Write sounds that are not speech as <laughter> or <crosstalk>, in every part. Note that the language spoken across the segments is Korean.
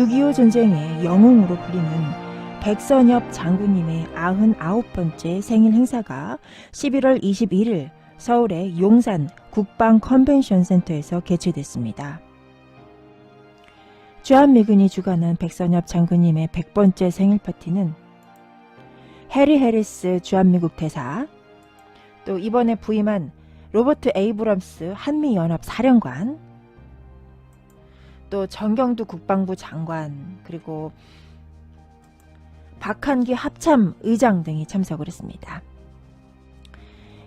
6.25 전쟁의 영웅으로 불리는 백선엽 장군님의 99번째 생일 행사가 11월 21일 서울의 용산 국방 컨벤션 센터에서 개최됐습니다. 주한미군이 주관한 백선엽 장군님의 100번째 생일 파티는 해리 해리스 주한미국 대사, 또 이번에 부임한 로버트 에이브럼스 한미연합 사령관, 또 정경두 국방부 장관, 그리고 박한기 합참 의장 등이 참석을 했습니다.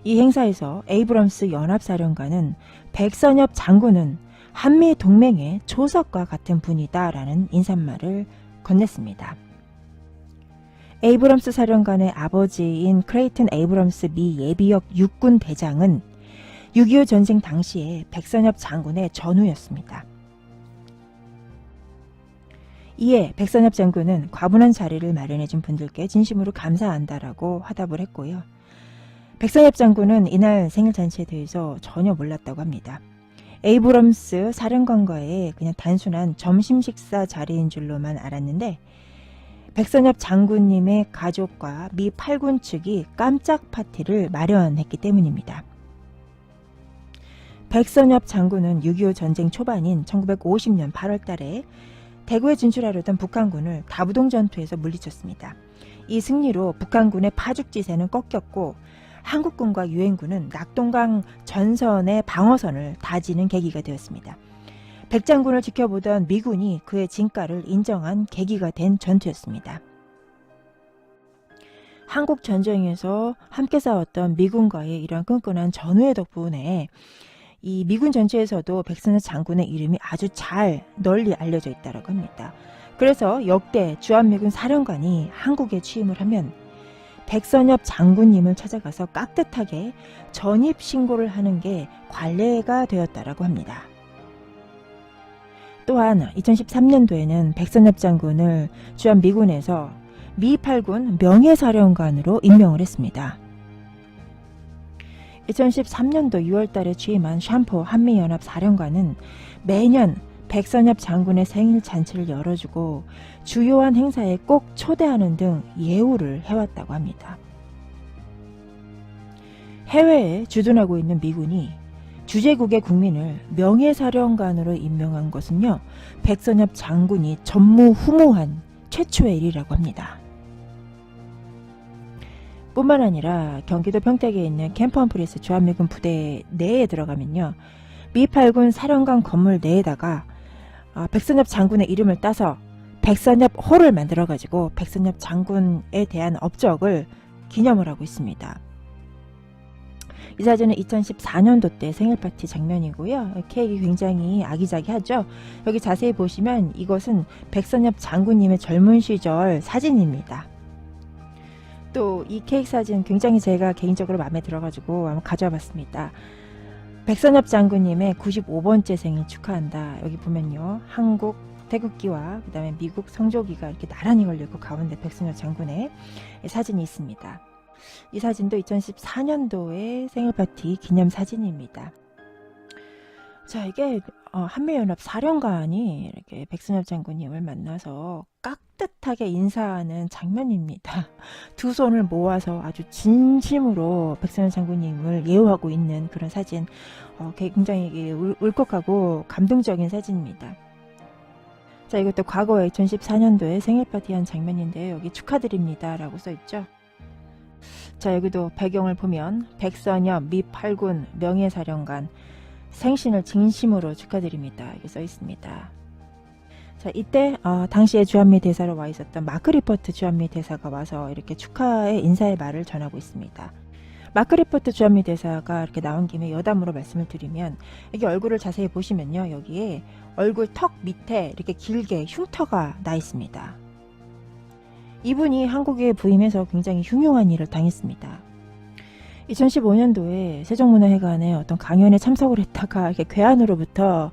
이 행사에서 에이브럼스 연합사령관은 백선엽 장군은 한미 동맹의 조석과 같은 분이다라는 인사말을 건넸습니다. 에이브럼스 사령관의 아버지인 크레이튼 에이브럼스 미 예비역 육군 대장은 6.25 전쟁 당시에 백선엽 장군의 전우였습니다. 이에 백선엽 장군은 과분한 자리를 마련해준 분들께 진심으로 감사한다라고 화답을 했고요. 백선엽 장군은 이날 생일 잔치에 대해서 전혀 몰랐다고 합니다. 에이브럼스 사령관과의 그냥 단순한 점심 식사 자리인 줄로만 알았는데 백선엽 장군님의 가족과 미 8군 측이 깜짝 파티를 마련했기 때문입니다. 백선엽 장군은 6.25 전쟁 초반인 1950년 8월 달에 대구에 진출하려던 북한군을 다부동 전투에서 물리쳤습니다. 이 승리로 북한군의 파죽지세는 꺾였고 한국군과 유엔군은 낙동강 전선의 방어선을 다지는 계기가 되었습니다. 백장군을 지켜보던 미군이 그의 진가를 인정한 계기가 된 전투였습니다. 한국 전쟁에서 함께 싸웠던 미군과의 이러한 끈끈한 전우의 덕분에 이 미군 전체에서도 백선엽 장군의 이름이 아주 잘 널리 알려져 있다고 합니다. 그래서 역대 주한미군 사령관이 한국에 취임을 하면 백선엽 장군님을 찾아가서 깍듯하게 전입 신고를 하는 게 관례가 되었다라고 합니다. 또한 2013년도에는 백선엽 장군을 주한미군에서 미 8군 명예사령관으로 임명을 했습니다. 2013년도 6월 달에 취임한 샴포 한미연합 사령관은 매년 백선엽 장군의 생일 잔치를 열어주고 주요한 행사에 꼭 초대하는 등 예우를 해왔다고 합니다. 해외에 주둔하고 있는 미군이 주재국의 국민을 명예사령관으로 임명한 것은요, 백선엽 장군이 전무후무한 최초의 일이라고 합니다. 뿐만 아니라 경기도 평택에 있는 캠프엄프리스 주한미군 부대 내에 들어가면요. 미 8군 사령관 건물 내에다가 어, 백선엽 장군의 이름을 따서 백선엽 홀을 만들어가지고 백선엽 장군에 대한 업적을 기념을 하고 있습니다. 이 사진은 2014년도 때 생일 파티 장면이고요. 케이크 굉장히 아기자기하죠. 여기 자세히 보시면 이것은 백선엽 장군님의 젊은 시절 사진입니다. 또 이 케이크 사진 굉장히 제가 개인적으로 마음에 들어가지고 한번 가져와 봤습니다. 백선엽 장군님의 95번째 생일 축하한다. 여기 보면요. 한국 태극기와 그다음에 미국 성조기가 이렇게 나란히 걸려 있고 가운데 백선엽 장군의 사진이 있습니다. 이 사진도 2014년도의 생일 파티 기념 사진입니다. 자, 이게 어, 한미연합 사령관이 이렇게 백선엽 장군님을 만나서 깍듯하게 인사하는 장면입니다. <laughs> 두 손을 모아서 아주 진심으로 백선엽 장군님을 예우하고 있는 그런 사진, 어, 굉장히 울, 울컥하고 감동적인 사진입니다. 자, 이것도 과거에 2014년도에 생일 파티한 장면인데요. 여기 축하드립니다라고 써 있죠. 자, 여기도 배경을 보면 백선엽 미 8군 명예사령관 생신을 진심으로 축하드립니다. 이렇게 써 있습니다. 자, 이때 어, 당시에 주한미 대사로 와 있었던 마크 리퍼트 주한미 대사가 와서 이렇게 축하의 인사의 말을 전하고 있습니다. 마크 리퍼트 주한미 대사가 이렇게 나온 김에 여담으로 말씀을 드리면 여기 얼굴을 자세히 보시면요. 여기에 얼굴 턱 밑에 이렇게 길게 흉터가 나 있습니다. 이분이 한국에 부임해서 굉장히 흉흉한 일을 당했습니다. 2015년도에 세종문화회관에 어떤 강연에 참석을 했다가 이렇게 괴한으로부터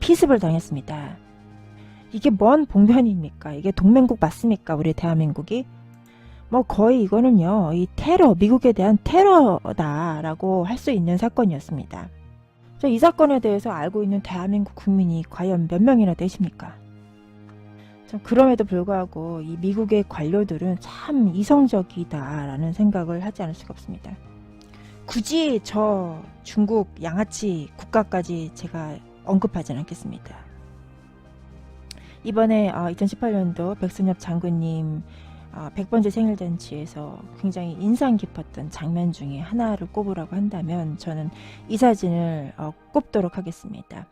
피습을 당했습니다. 이게 뭔 봉변입니까? 이게 동맹국 맞습니까? 우리 대한민국이? 뭐 거의 이거는요, 이 테러, 미국에 대한 테러다라고 할 수 있는 사건이었습니다. 이 사건에 대해서 알고 있는 대한민국 국민이 과연 몇 명이나 되십니까? 참 그럼에도 불구하고 이 미국의 관료들은 참 이성적이다라는 생각을 하지 않을 수가 없습니다. 굳이 저 중국 양아치 국가까지 제가 언급하지는 않겠습니다. 이번에 2018년도 백선엽 장군님 어, 100번째 생일잔치에서 굉장히 인상 깊었던 장면 중에 하나를 꼽으라고 한다면 저는 이 사진을 어, 꼽도록 하겠습니다.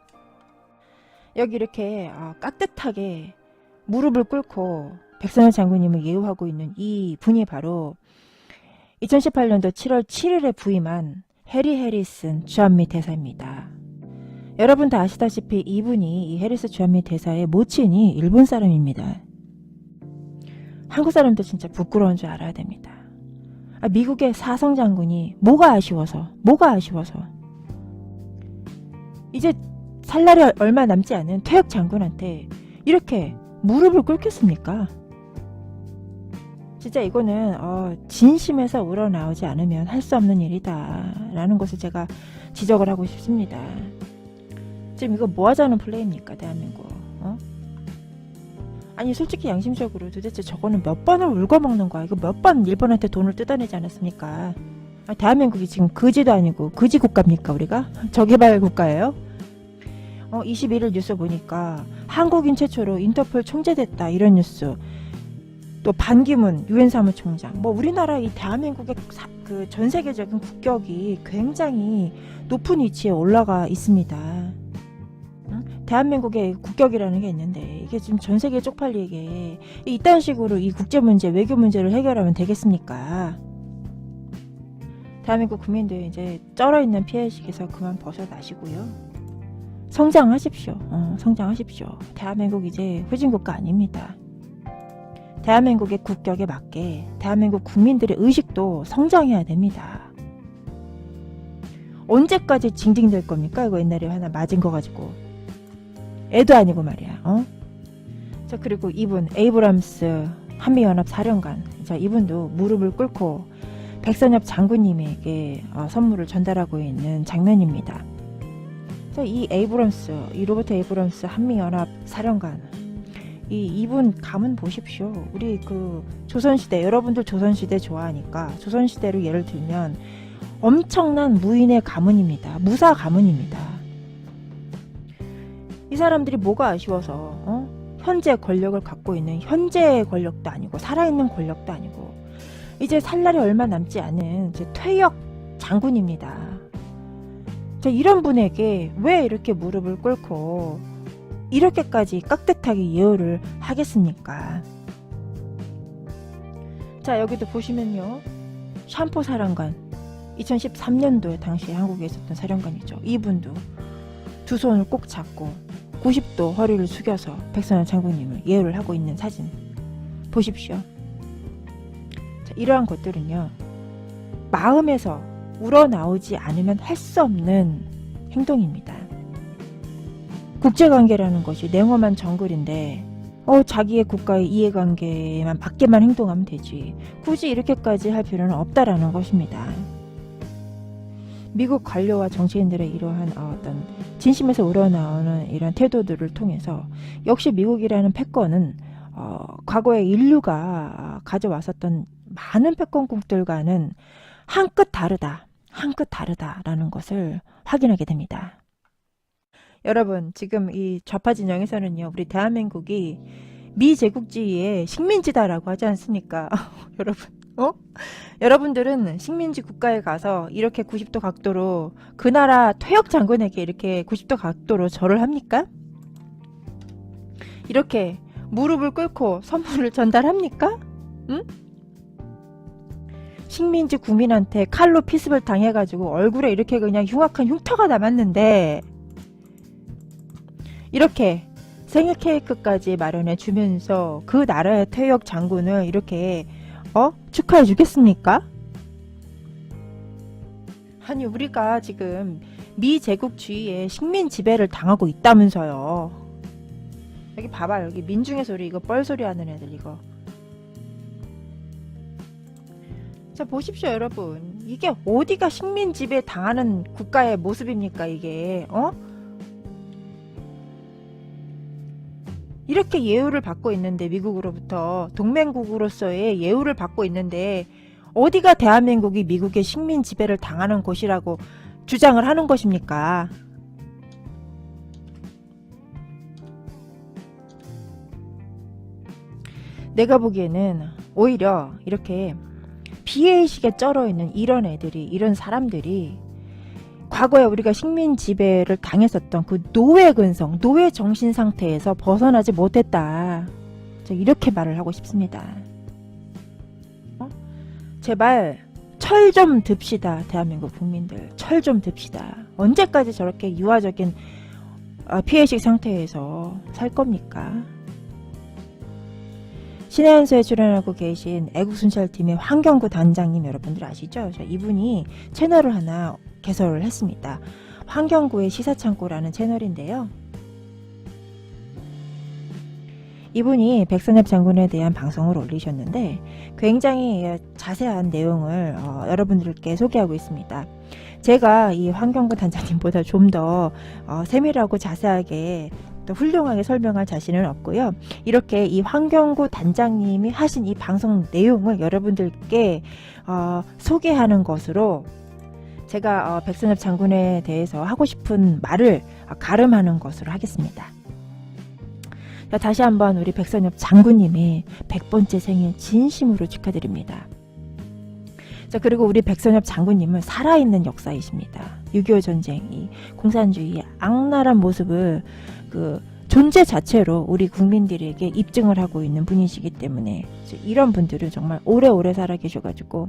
여기 이렇게 어, 깍듯하게 무릎을 꿇고 백선엽 장군님을 예우하고 있는 이 분이 바로 2018년도 7월 7일에 부임한 해리 해리슨 주한미 대사입니다. 여러분 다 아시다시피 이분이 이 해리스 주한미 대사의 모친이 일본 사람입니다. 한국 사람도 진짜 부끄러운 줄 알아야 됩니다. 아, 미국의 사성 장군이 뭐가 아쉬워서, 뭐가 아쉬워서. 이제 살 날이 얼마 남지 않은 퇴역 장군한테 이렇게 무릎을 꿇겠습니까? 진짜 이거는 어, 진심에서 우러나오지 않으면 할 수 없는 일이다 라는 것을 제가 지적을 하고 싶습니다. 지금 이거 뭐 하자는 플레이입니까, 대한민국? 어? 아니 솔직히 양심적으로 도대체 저거는 몇 번을 울고 먹는 거야? 이거 몇 번 일본한테 돈을 뜯어내지 않았습니까? 아, 대한민국이 지금 거지도 아니고 거지 국가입니까 우리가? 저개발 국가예요? 어, 21일 뉴스 보니까 한국인 최초로 인터폴 총재됐다 이런 뉴스. 또 반기문 유엔 사무총장. 뭐 우리나라 이 대한민국의 그 전 세계적인 국격이 굉장히 높은 위치에 올라가 있습니다. 응? 대한민국의 국격이라는 게 있는데 이게 지금 전 세계에 쪽팔리게 이딴 식으로 이 국제 문제, 외교 문제를 해결하면 되겠습니까? 대한민국 국민들 이제 쩔어 있는 피해의식에서 그만 벗어나시고요. 성장하십시오. 어, 성장하십시오. 대한민국 이제 후진국가 아닙니다. 대한민국의 국격에 맞게 대한민국 국민들의 의식도 성장해야 됩니다. 언제까지 징징댈 겁니까? 이거 옛날에 하나 맞은 거 가지고. 애도 아니고 말이야. 어? 자, 그리고 이분 에이브람스 한미연합 사령관. 자, 이분도 무릎을 꿇고 백선엽 장군님에게 어, 선물을 전달하고 있는 장면입니다. 자, 이 에이브람스, 이 로버트 에이브람스 한미연합 사령관. 이 이분 가문 보십시오. 우리 그 조선시대 여러분들 조선시대 좋아하니까 조선시대로 예를 들면 엄청난 무인의 가문입니다. 무사 가문입니다. 이 사람들이 뭐가 아쉬워서 어? 현재 권력을 갖고 있는 현재 권력도 아니고 살아있는 권력도 아니고 이제 살 날이 얼마 남지 않은 이제 퇴역 장군입니다. 자, 이런 분에게 왜 이렇게 무릎을 꿇고 이렇게까지 깍듯하게 예우를 하겠습니까? 자, 여기도 보시면요. 샴포 사령관. 2013년도에 당시 한국에 있었던 사령관이죠. 이분도 두 손을 꼭 잡고 90도 허리를 숙여서 백선엽 장군님을 예우를 하고 있는 사진 보십시오. 자, 이러한 것들은요. 마음에서 우러나오지 않으면 할 수 없는 행동입니다. 국제관계라는 것이 냉엄한 정글인데 어 자기의 국가의 이해관계만 밖에만 행동하면 되지 굳이 이렇게까지 할 필요는 없다라는 것입니다. 미국 관료와 정치인들의 이러한 어, 어떤 진심에서 우러나오는 이런 태도들을 통해서 역시 미국이라는 패권은 어, 과거에 인류가 가져왔었던 많은 패권국들과는 한 끗 다르다, 한 끗 다르다라는 것을 확인하게 됩니다. 여러분 지금 이 좌파 진영에서는요 우리 대한민국이 미제국주의의 식민지다라고 하지 않습니까? <laughs> 여러분 어? 여러분들은 식민지 국가에 가서 이렇게 90도 각도로 그 나라 퇴역 장군에게 이렇게 90도 각도로 절을 합니까? 이렇게 무릎을 꿇고 선물을 전달합니까? 응? 식민지 국민한테 칼로 피습을 당해가지고 얼굴에 이렇게 그냥 흉악한 흉터가 남았는데 이렇게 생일 케이크까지 마련해 주면서 그 나라의 퇴역 장군을 이렇게 어 축하해 주겠습니까? 아니 우리가 지금 미 제국주의의 식민 지배를 당하고 있다면서요. 여기 봐봐 여기 민중의 소리 이거 뻘소리 하는 애들 이거. 자 보십시오 여러분 이게 어디가 식민 지배 당하는 국가의 모습입니까 이게 어? 이렇게 예우를 받고 있는데 미국으로부터 동맹국으로서의 예우를 받고 있는데 어디가 대한민국이 미국의 식민 지배를 당하는 곳이라고 주장을 하는 것입니까? 내가 보기에는 오히려 이렇게 비애의식에 쩔어 있는 이런 애들이 이런 사람들이 과거에 우리가 식민 지배를 당했었던 그 노예 근성, 노예 정신 상태에서 벗어나지 못했다. 저 이렇게 말을 하고 싶습니다. 어? 제발 철 좀 듭시다, 대한민국 국민들. 철 좀 듭시다. 언제까지 저렇게 유아적인 어, 피해식 상태에서 살 겁니까? 신의 한수에 출연하고 계신 애국순찰팀의 황경구 단장님 여러분들 아시죠? 저 이분이 채널을 하나 개설을 했습니다. 환경구의 시사창고라는 채널인데요. 이분이 백선엽 장군에 대한 방송을 올리셨는데 굉장히 자세한 내용을 어, 여러분들께 소개하고 있습니다. 제가 이 환경구 단장님보다 좀더 어, 세밀하고 자세하게 또 훌륭하게 설명할 자신은 없고요. 이렇게 이 환경구 단장님이 하신 이 방송 내용을 여러분들께 어, 소개하는 것으로 제가 어, 백선엽 장군에 대해서 하고 싶은 말을 어, 가름하는 것으로 하겠습니다. 자, 다시 한번 우리 백선엽 장군님의 100번째 생일 진심으로 축하드립니다. 자, 그리고 우리 백선엽 장군님은 살아있는 역사이십니다. 6.25 전쟁, 이 공산주의 악랄한 모습을 그 존재 자체로 우리 국민들에게 입증을 하고 있는 분이시기 때문에 이런 분들은 정말 오래오래 살아 계셔가지고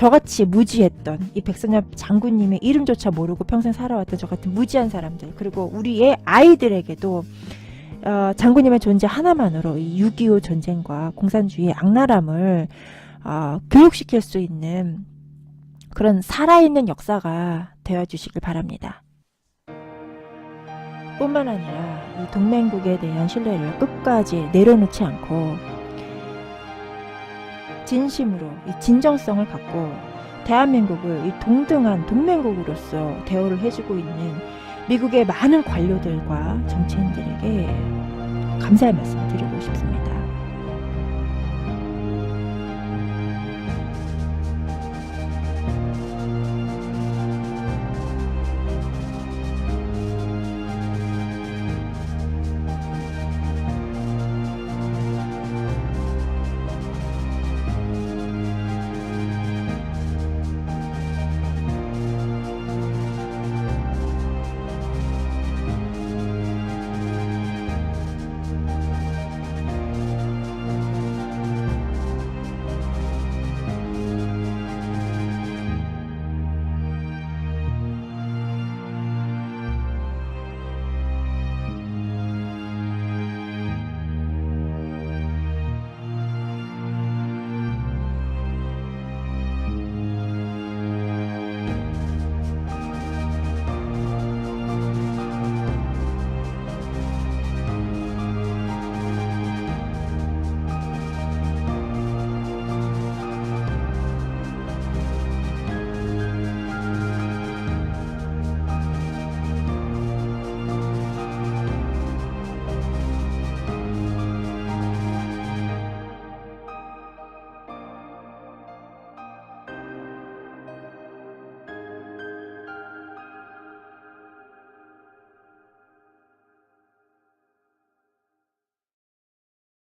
저같이 무지했던 이 백선엽 장군님의 이름조차 모르고 평생 살아왔던 저 같은 무지한 사람들 그리고 우리의 아이들에게도 어, 장군님의 존재 하나만으로 이 6.25 전쟁과 공산주의의 악랄함을 어, 교육시킬 수 있는 그런 살아있는 역사가 되어주시길 바랍니다. 뿐만 아니라 이 동맹국에 대한 신뢰를 끝까지 내려놓지 않고 진심으로 이 진정성을 갖고 대한민국을 이 동등한 동맹국으로서 대우를 해주고 있는 미국의 많은 관료들과 정치인들에게 감사의 말씀을 드리고 싶습니다.